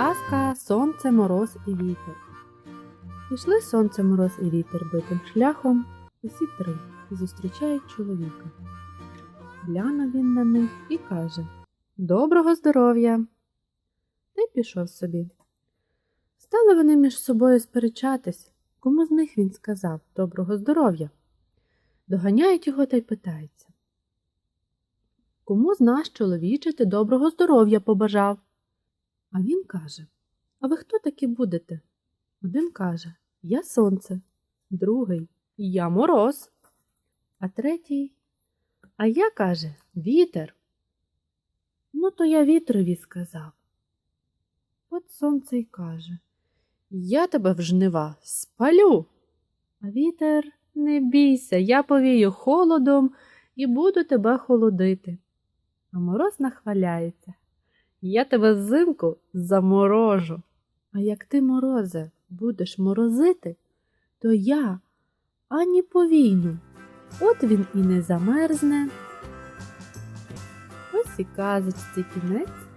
Казка Сонце, мороз і вітер. Пішли сонце, мороз і вітер битим шляхом, усі три і зустрічають чоловіка. Глянув він на них і каже Доброго здоров'я. Та й пішов собі. Стали вони між собою сперечатись, кому з них він сказав доброго здоров'я. Доганяють його та й питаються. Кому з нас, чоловіче, ти доброго здоров'я побажав? А він каже А ви хто такі будете? Один каже Я сонце, другий Я мороз, а третій А я каже Вітер. Ну, то я вітрові сказав. От сонце й каже Я тебе в жнива спалю. А вітер не бійся, я повію холодом і буду тебе холодити. А мороз нахваляється. Я тебе взимку заморожу. А як ти, морозе, будеш морозити, то я ані повійну. От він і не замерзне. Ось і казочці кінець.